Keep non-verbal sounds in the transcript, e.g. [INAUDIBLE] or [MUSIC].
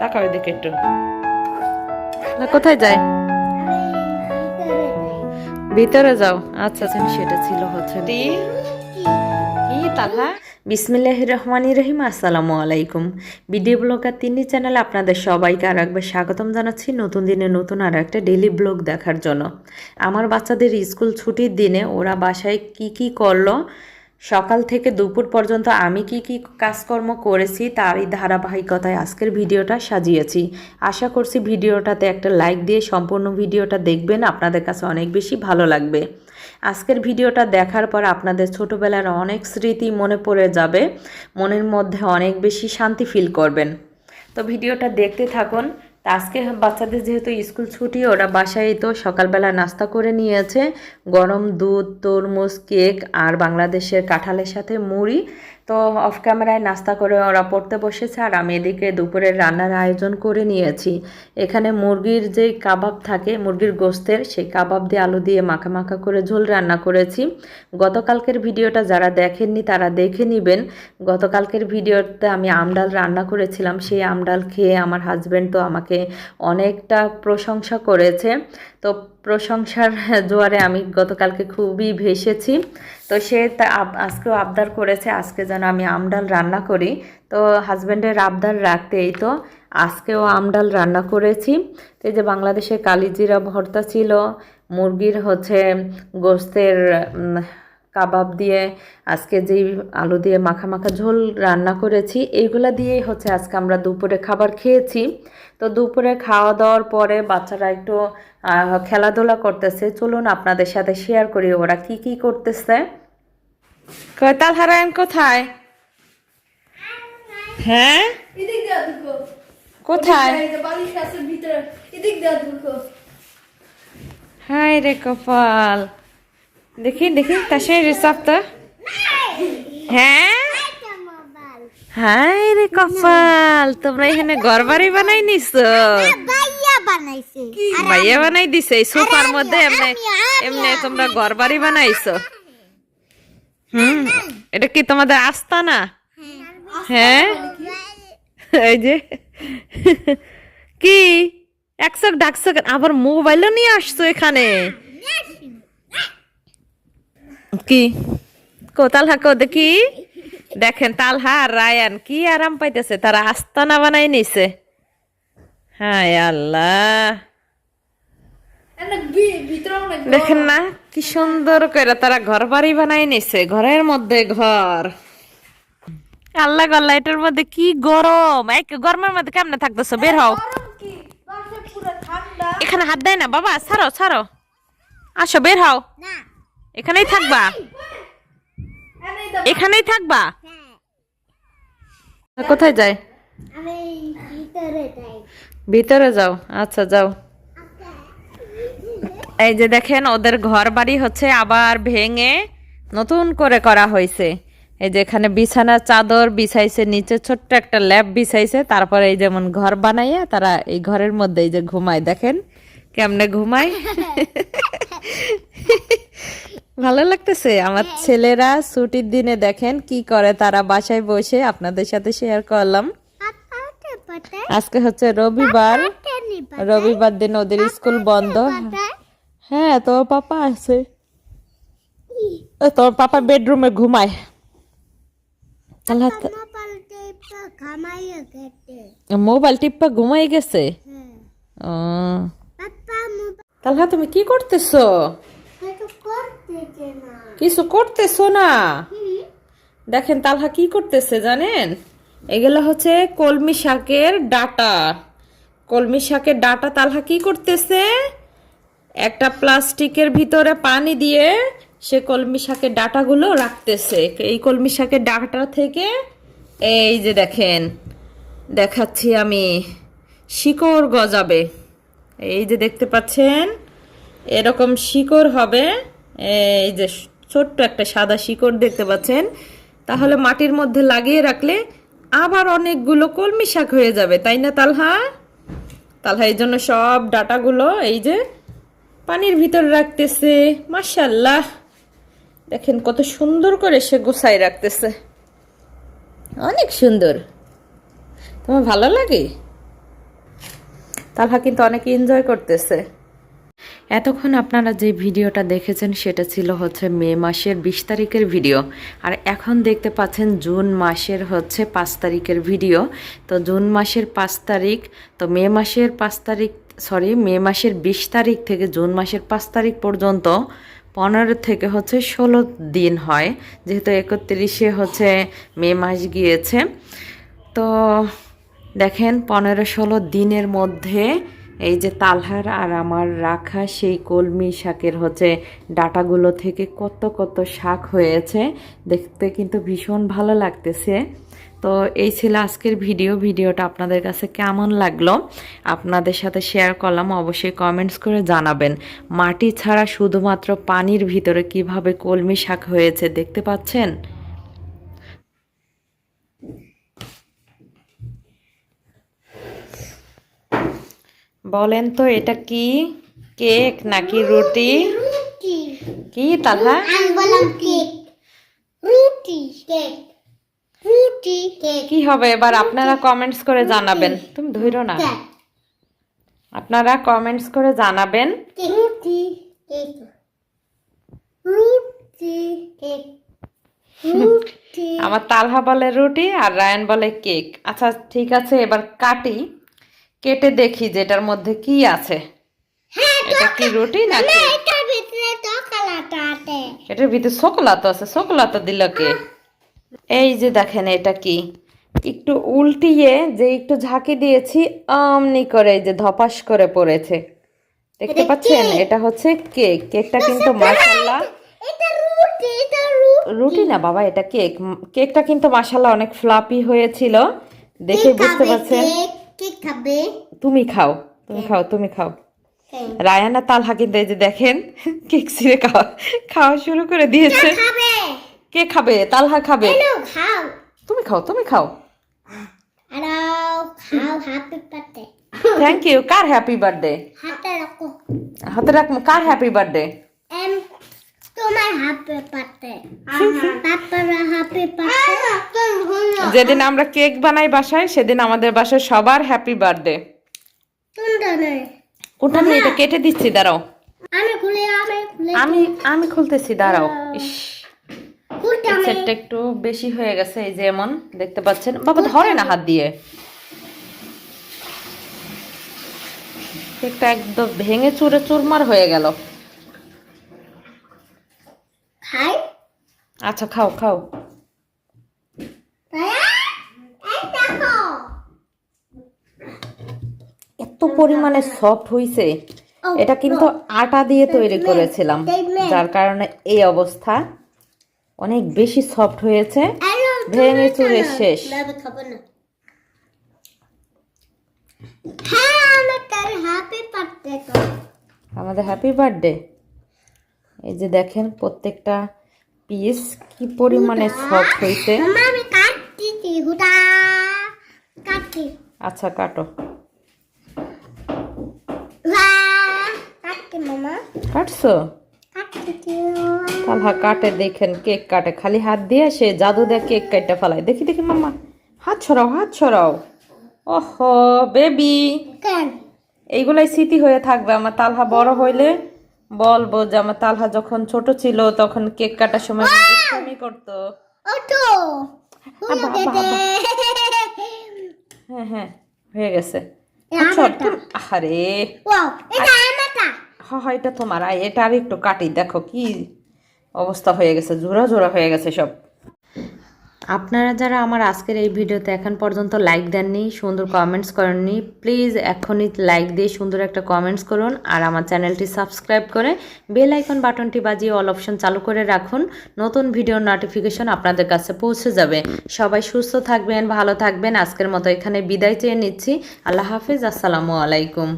তাকাও এদিকে একটু। কোথায় যায়? ভিতরে যাও। আচ্ছা আচ্ছা সেটা ছিল হচ্ছে। কি বিসমিল্লাহ রহমান রহিম আসসালামু আলাইকুম। ভিডিও ব্লগার তিন্নি চ্যানেলে আপনাদের সবাইকে আর একবার স্বাগতম জানাচ্ছি নতুন দিনে নতুন আর একটা ডেলি ব্লগ দেখার জন্য। আমার বাচ্চাদের স্কুল ছুটির দিনে ওরা বাসায় কি কি করল সকাল থেকে দুপুর পর্যন্ত আমি কি কি কাজকর্ম করেছি তারই ধারাবাহিকতায় আজকের ভিডিওটা সাজিয়েছি। আশা করছি ভিডিওটাতে একটা লাইক দিয়ে সম্পূর্ণ ভিডিওটা দেখবেন, আপনাদের কাছে অনেক বেশি ভালো লাগবে। আজকের ভিডিওটা দেখার পর আপনাদের ছোটোবেলার অনেক স্মৃতি মনে পড়ে যাবে, মনের মধ্যে অনেক বেশি শান্তি ফিল করবেন। তো ভিডিওটা দেখতে থাকুন তা আজকে বাচ্চাদের যেহেতু স্কুল ছুটি, ওরা বাসায় তো সকালবেলা নাস্তা করে নিয়েছে। গরম দুধ, তরমুজ, কেক আর বাংলাদেশের কাঁঠালের সাথে মুড়ি। তো অফ ক্যামেরায় নাস্তা করে ওরা পড়তে বসেছে আর আমি এদিকে দুপুরের রান্নার আয়োজন করে নিয়েছি। এখানে মুরগির যে কাবাব থাকে, মুরগির গোস্তের, সেই কাবাব দিয়ে আলু দিয়ে মাখা মাখা করে ঝোল রান্না করেছি। গতকালকের ভিডিওটা যারা দেখেননি তারা দেখে নেবেন। গতকালকের ভিডিওতে আমি আমডাল রান্না করেছিলাম, সেই আমডাল খেয়ে আমার হাজব্যান্ড তো আমাকে অনেকটা প্রশংসা করেছে। তো প্রশংসার জোয়ারে আমি গতকালকে খুবই ভেসেছি। তো সে তা আজকেও আবদার করেছে, আজকে যেন আমি আমডাল রান্না করি। তো হাজব্যান্ডের আবদার রাখতেই তো আজকেও আমডাল রান্না করেছি। তো এই যে বাংলাদেশে কালিজিরা ভর্তা ছিল, মুরগির হচ্ছে গোস্তের কাবাব দিয়ে আজকে যেই আলু দিয়ে মাখা মাখা ঝোল রান্না করেছি এইগুলা দিয়েই হচ্ছে আজকে আমরা দুপুরে খাবার খেয়েছি। তো দুপুরে খাওয়া দাওয়ার পরে বাচ্চারা একটু খেলাধুলা করতেছে। চলুন আপনাদের সাথে শেয়ার করি ওরা কি কি করতেছে। কয়তাল হারায়ন কোথায়? হ্যাঁ? কোথায়? এই যে বালিশ গাছের ভিতরে। এদিক দিয়ে ঢুকো। হাই রে কপাল। দেখি দেখি তাসে রিসাবটা হ্যাঁ? হাই রে কপাল, তোমরা এখানে ঘর বাড়ি বানাই নিছো? ভাইয়া বানাই দিছে? সোফার মধ্যে এমনি এমনি তোমরা ঘর বাড়ি বানাইছো? হুম, এটা কি তোমাদের আস্তানা? হ্যাঁ? এই যে। কি? একশো ডাকছো আবার মোবাইলও নিয়ে আসছো এখানে? কি? কোতাল হাকো দেখি। দেখেন তালহা আর রায়ান কি আরাম পাইতেছে তারা আস্তানা বানাই নিছে। হায় আল্লাহ। দেখেন না কি সুন্দর করে তারা ঘর বাড়ি বানাই নিছে ঘরের মধ্যে ঘর। আল্লাহ গল্লা এটার মধ্যে কি গরম। এক গরমের মধ্যে কেমনে থাকতেছো? বের হও। গরম কি? বাসে পুরো ঠান্ডা। এখানে হাত দেয় না বাবা ছাড়ো ছাড়ো। আসো বের হও। না। এখানেই থাকবা। এখানেই থাকবা। হ্যাঁ। কোথায় যায়? ভিতরে যাই। ভিতরে যাও। আচ্ছা যাও। এই যে দেখেন ওদের ঘর বাড়ি হচ্ছে আবার ভেঙে নতুন করে করা হয়েছে। এই যে এখানে বিছানা চাদর বিছাইছে নিচে ছোট্ট একটা ল্যাব বিছাইছে। তারপরে এই যেমন ঘর বানাইয়া তারা এই ঘরের মধ্যে এই যে ঘুমায়। দেখেন কেমনে ঘুমায়। [LAUGHS] ভালো লাগতেছে? আমার ছেলেরা ছুটির দিনে দেখেন কি করে তারা বাসায় বসে আপনাদের সাথে শেয়ার করলাম। আজকে হচ্ছে রবিবার। রবিবার দিন ওদের স্কুল বন্ধ। হ্যাঁ তোর পাপা আছে। তোর পাপা বেডরুমে ঘুমায়। তা- মোবাইল টিপ্পা ঘুমাই গেছে? হ্যাঁ। তাহলে তুমি কি করতেছো? তো কিছু করতেছো না? দেখেন, তালহা কি করতেছে জানেন? এগুলো হচ্ছে কলমি শাকের ডাটা। কলমি শাকের ডাটা তালহা কি করতেছে? একটা প্লাস্টিকের ভিতরে পানি দিয়ে সে কলমি শাকের ডাটাগুলো রাখতেছে। এই কলমি শাকের ডাটা থেকে এই যে দেখেন, দেখাচ্ছি আমি, শিকড় গজাবে। এই যে দেখতে পাচ্ছেন, এরকম শিকড় হবে। এই যে ছোট্ট একটা সাদা শিকড় দেখতে পাচ্ছেন, তাহলে মাটির মধ্যে লাগিয়ে রাখলে আবার অনেকগুলো কলমি শাক হয়ে যাবে, তাই না তালহা? তালহা, এই জন্য সব ডাটাগুলো এই যে পানির ভিতর রাখতেছে মাশাল্লাহ দেখেন কত সুন্দর করে সে গোছাই রাখতেছে। অনেক সুন্দর। তোমার ভালো লাগে? তালহা কিন্তু অনেক এনজয় করতেছে। এতক্ষণ আপনারা যে ভিডিওটা দেখেছেন সেটা ছিল হচ্ছে মে মাসের বিশ তারিখের ভিডিও। আর এখন দেখতে পাচ্ছেন জুন মাসের হচ্ছে পাঁচ তারিখের ভিডিও। তো জুন মাসের পাঁচ তারিখ, তো মে মাসের পাঁচ তারিখ সরি মে মাসের বিশ তারিখ থেকে জুন মাসের পাঁচ তারিখ পর্যন্ত পনেরো থেকে হচ্ছে ষোলো দিন হয়, যেহেতু একত্রিশে হচ্ছে মে মাস গিয়েছে। তো দেখেন পনেরো ষোলো দিনের মধ্যে এই যে তালহার আর আমার রাখা সেই কলমি শাকের হচ্ছে ডাটাগুলো থেকে কত কত শাক হয়েছে, দেখতে কিন্তু ভীষণ ভালো লাগতেছে। তো এই ছিল আজকের ভিডিও, ভিডিওটা আপনাদের কাছে কেমন লাগল? আপনাদের সাথে শেয়ার করলাম, অবশ্যই কমেন্টস করে জানাবেন। মাটি ছাড়া শুধুমাত্র পানির ভিতরে কীভাবে কলমি শাক হয়েছে, দেখতে পাচ্ছেন? বলেন তো এটা কি? কেক নাকি রুটি? কি তালহা আমি বললাম কেক। রুটি কেক। রুটি কেক। কি হবে এবার? আপনারা কমেন্টস করে জানাবেন। তুমি ধৈর্য না। আপনারা কমেন্টস করে জানাবেন। রুটি কেক। রুটি কেক। [LAUGHS] আমার তালহা বলে রুটি আর রায়ান বলে কেক। আচ্ছা ঠিক আছে এবার কাটি। কেটে দেখি যেটার মধ্যে কি আছে। এটা কি রুটি না কেক এটার ভিতরে চকলেট আছে। এটার তো আছে শোকলা তো দিল কে? এই যে দেখেন এটা কি? একটু উল্টিয়ে যে একটু ঝাঁকি দিয়েছি অমনি করে যে ধপাস করে পড়েছে। দেখতে পাচ্ছেন? এটা হচ্ছে কেক। কেকটা কিন্তু মাশাল্লাহ রুটি না বাবা এটা কেক। কেকটা কিন্তু মাশাল্লাহ অনেক ফ্লাপি হয়েছিল। দেখে বুঝতে পারছেন? কেক খাবে? তুমি খাও তুমি খাও তুমি খাও। কেক রায়ানা তালহা কিন্তু এই যে দেখেন কেক ছিঁড়ে খাওয়া খাওয়া শুরু করে দিয়েছে। কে খাবে? তালহা খাবে? তুমি খাও তুমি খাও। থ্যাংক ইউ কার হ্যাপি বার্থডে হাতে রাখো। কার হ্যাপি বার্থডে এম তোমার হ্যাপি বার্থডে পাপারা হ্যাপি বার্থডে যেদিন আমরা কেক বানাই বাসায় সেদিন আমাদের বাসায় সবার হ্যাপি বার্থডে কোনটা নিয়ে এটা কেটে দিচ্ছি দাঁড়াও। আমি খুলে আমি আমি আমি খুলতেছি দাঁড়াও। ইস। সেটটা একটু বেশি হয়ে গেছে এই যে এমন দেখতে পাচ্ছেন? বাবা ধরে না হাত দিয়ে। কেকটা একদম ভেঙে চুরে চুরমার হয়ে গেল। আচ্ছা খাও খাও। এত পরিমাণে সফট হইছে। এটা কিন্তু আটা দিয়ে তৈরি করেছিলাম যার কারণে এই অবস্থা অনেক বেশি সফট হয়েছে। ভেঙে চুরে শেষ। হ্যাঁ আমাদের হ্যাপি বার্থডে এই যে দেখেন প্রত্যেকটা পিস কি পরিমাণে সফট হয়েছে। আমি কাটছি হুটা কাটছি। আচ্ছা কাটো। কাটছি মামা। কাটছো? কাটছি তালহা কাটে দেখেন কেক কাটে। খালি হাত দিয়ে সে জাদু দিয়ে কেক কাটতে ফেলায়। দেখি দেখি মাম্মা হাত ছড়াও হাত ছড়াও ওহো বেবি। এইগুলাই স্মৃতি হয়ে থাকবে আমার। তালহা বড় হইলে বলব যে আমার তালহা যখন ছোট ছিল তখন কেক কাটার সময় দুষ্টামি করতো। হ্যাঁ হ্যাঁ হয়ে গেছে। আরে হ্যাঁ হ্যাঁ এটা তোমার। এটা আর একটু কাটি। দেখো কি অবস্থা হয়ে গেছে। জোড়া জোড়া হয়ে গেছে সব। আপনারা যারা আমার আজকের এই ভিডিওতে এখন পর্যন্ত লাইক দেননি, সুন্দর কমেন্টস করেননি প্লিজ এখনই লাইক দিয়ে সুন্দর একটা কমেন্টস করুন আর আমার চ্যানেলটি সাবস্ক্রাইব করে বেল আইকন বাটনটি বাজিয়ে অল অপশন চালু করে রাখুন। নতুন ভিডিওর নোটিফিকেশন আপনাদের কাছে পৌঁছে যাবে। সবাই সুস্থ থাকবেন, ভালো থাকবেন। আজকের মতো এখানে বিদায় চেয়ে নিচ্ছি। আল্লাহ হাফিজ, আসসালামু আলাইকুম।